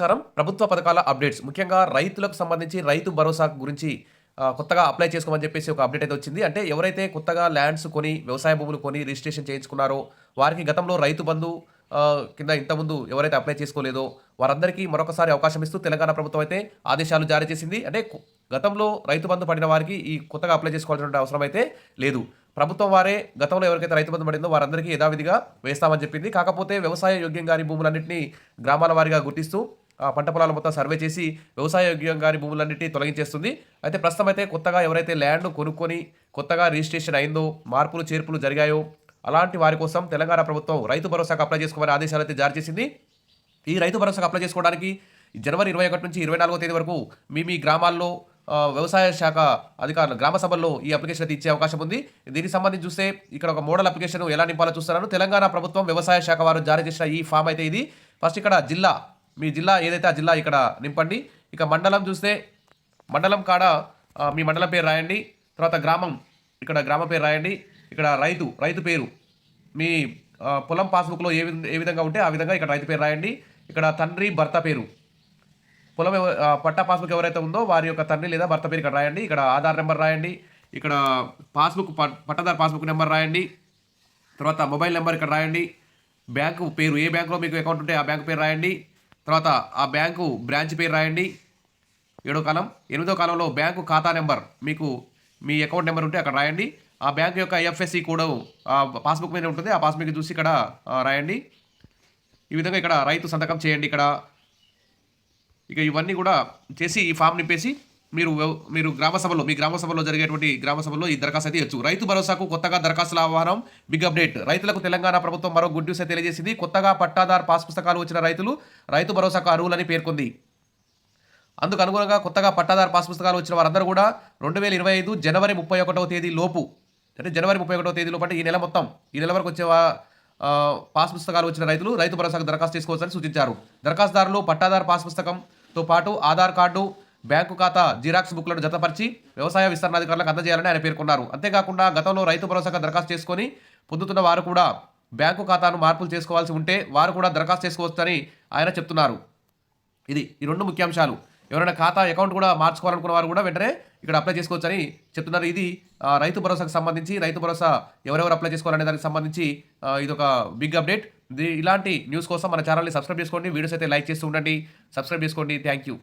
నమస్కారం ప్రభుత్వ పథకాల అప్డేట్స్. ముఖ్యంగా రైతులకు సంబంధించి రైతు భరోసా గురించి కొత్తగా అప్లై చేసుకోమని చెప్పేసి ఒక అప్డేట్ అయితే వచ్చింది. అంటే ఎవరైతే కొత్తగా ల్యాండ్స్ కొని వ్యవసాయ భూములు కొని రిజిస్ట్రేషన్ చేయించుకున్నారో వారికి గతంలో రైతు బంధు కింద ఇంతకుముందు ఎవరైతే అప్లై చేసుకోలేదో వారందరికీ మరొకసారి అవకాశం ఇస్తూ తెలంగాణ ప్రభుత్వం అయితే ఆదేశాలు జారీ చేసింది. అంటే గతంలో రైతు బంధు పడిన వారికి ఈ కొత్తగా అప్లై చేసుకోవాల్సిన అవసరం అయితే లేదు. ప్రభుత్వం వారే గతంలో ఎవరికైతే రైతు బంధు పడిందో వారందరికీ యథావిధిగా వేస్తామని చెప్పింది. కాకపోతే వ్యవసాయ యోగ్యం కాని భూములన్నింటినీ గ్రామాల వారిగా గుర్తిస్తూ పంట పొలాలు మొత్తం సర్వే చేసి వ్యవసాయ యోగ్యం భూములన్నింటినీ తొలగించేస్తుంది. అయితే ప్రస్తుతం అయితే కొత్తగా ఎవరైతే ల్యాండ్ కొనుక్కొని కొత్తగా రిజిస్ట్రేషన్ అయిందో మార్పులు చేర్పులు జరిగాయో అలాంటి వారి కోసం తెలంగాణ ప్రభుత్వం రైతు భరోసాకు అప్లై చేసుకోమని ఆదేశాలు అయితే జారీ చేసింది. ఈ రైతు భరోసాకు అప్లై చేసుకోవడానికి జనవరి ఇరవై ఒకటి నుంచి ఇరవై నాలుగో తేదీ వరకు మీ మీ గ్రామాల్లో వ్యవసాయ శాఖ అధికారులు గ్రామ సభల్లో ఈ అప్లికేషన్ అయితే ఇచ్చే అవకాశం ఉంది. దీనికి సంబంధించి చూస్తే ఇక్కడ ఒక మోడల్ అప్లికేషన్ ఎలా నింపాలో చూస్తున్నాను తెలంగాణ ప్రభుత్వం వ్యవసాయ శాఖ వారు జారీ చేసిన ఈ ఫామ్ అయితే ఇది. ఫస్ట్ ఇక్కడ జిల్లా మీ జిల్లా ఏదైతే ఆ జిల్లా ఇక్కడ నింపండి. ఇక మండలం చూస్తే మండలం కాడ మీ మండలం పేరు రాయండి. తర్వాత గ్రామం ఇక్కడ గ్రామ పేరు రాయండి. ఇక్కడ రైతు రైతు పేరు. మీ పొలం పాస్బుక్లో ఏ ఏ విధంగా ఉంటే ఆ విధంగా ఇక్కడ రైతు పేరు రాయండి. ఇక్కడ తండ్రి భర్త పేరు. పొలం పట్టా పాస్బుక్ ఎవరైతే ఉందో వారి యొక్క తండ్రి లేదా భర్త పేరు ఇక్కడ రాయండి. ఇక్కడ ఆధార్ నెంబర్ రాయండి. ఇక్కడ పాస్బుక్ ప- పట్టాదారు పాస్బుక్ నెంబర్ రాయండి. తర్వాత మొబైల్ నెంబర్ ఇక్కడ రాయండి. బ్యాంకు పేరు ఏ బ్యాంకులో మీకు అకౌంట్ ఉంటే ఆ బ్యాంకు పేరు రాయండి. తర్వాత ఆ బ్యాంకు బ్రాంచ్ పేరు రాయండి. ఏడో కాలం ఎనిమిదో కాలంలో బ్యాంకు ఖాతా నెంబర్ మీకు మీ అకౌంట్ నెంబర్ ఉంటే అక్కడ రాయండి. ఆ బ్యాంక్ యొక్క ఐఎఫ్ఎస్సి కూడా ఆ పాస్బుక్ మీద ఉంటుంది. ఆ పాస్బుక్ చూసి ఇక్కడ రాయండి. ఈ విధంగా ఇక్కడ రైతు సంతకం చేయండి ఇక్కడ. ఇక ఇవన్నీ కూడా చేసి ఈ ఫామ్ నింపేసి మీరు మీరు గ్రామ సభలో మీ గ్రామ సభలో జరిగేటువంటి గ్రామ సభలో ఈ దరఖాస్తు అయితే ఇవ్వచ్చు రైతు భరోసాకు కొత్తగా దరఖాస్తుల ఆహ్వానం బిగ్ అప్డేట్. రైతులకు తెలంగాణ ప్రభుత్వం మరో గుడ్ న్యూస్ తెలియజేసింది. కొత్తగా పట్టాదార్ పాస్ పుస్తకాలు వచ్చిన రైతులు రైతు భరోసాకు అర్హులని పేర్కొంది. అందుకు అనుగుణంగా కొత్తగా పట్టాదార్ పాస్ పుస్తకాలు వచ్చిన వారందరూ కూడా రెండు వేల ఇరవై ఐదు జనవరి ముప్పై ఒకటవ తేదీ లోపు అంటే జనవరి ముప్పై ఒకటవ తేదీ లోపు అంటే ఈ నెల మొత్తం ఈ నెల వరకు వచ్చే పాస్ పుస్తకాలు వచ్చిన రైతులు రైతు భరోసాకు దరఖాస్తు చేసుకోవచ్చని సూచించారు. దరఖాస్తుదారులు పట్టాదార్ పాస్ పుస్తకంతో పాటు ఆధార్ కార్డు బ్యాంకు ఖాతా జిరాక్స్ బుక్లను జతపరిచి వ్యవసాయ విస్తరణాధికారులకు అందజేయాలని ఆయన పేర్కొన్నారు. అంతేకాకుండా గతంలో రైతు భరోసాగా దరఖాస్తు చేసుకొని పొందుతున్న వారు కూడా బ్యాంకు ఖాతాను మార్పులు చేసుకోవాల్సి ఉంటే వారు కూడా దరఖాస్తు చేసుకోవచ్చని ఆయన చెప్తున్నారు. ఇది ఈ రెండు ముఖ్యాంశాలు. ఎవరైనా ఖాతా అకౌంట్ కూడా మార్చుకోవాలనుకున్న వారు కూడా వెంటనే ఇక్కడ అప్లై చేసుకోవచ్చని చెప్తున్నారు. ఇది రైతు భరోసాకు సంబంధించి రైతు భరోసా ఎవరెవరు అప్లై చేసుకోవాలనే దానికి సంబంధించి ఇది ఒక బిగ్ అప్డేట్. ఇలాంటి న్యూస్ కోసం మన ఛానల్ని సబ్స్క్రైబ్ చేసుకోండి. వీడియోస్ అయితే లైక్ చేస్తూ ఉండండి. సబ్స్క్రైబ్ చేసుకోండి. Thank you.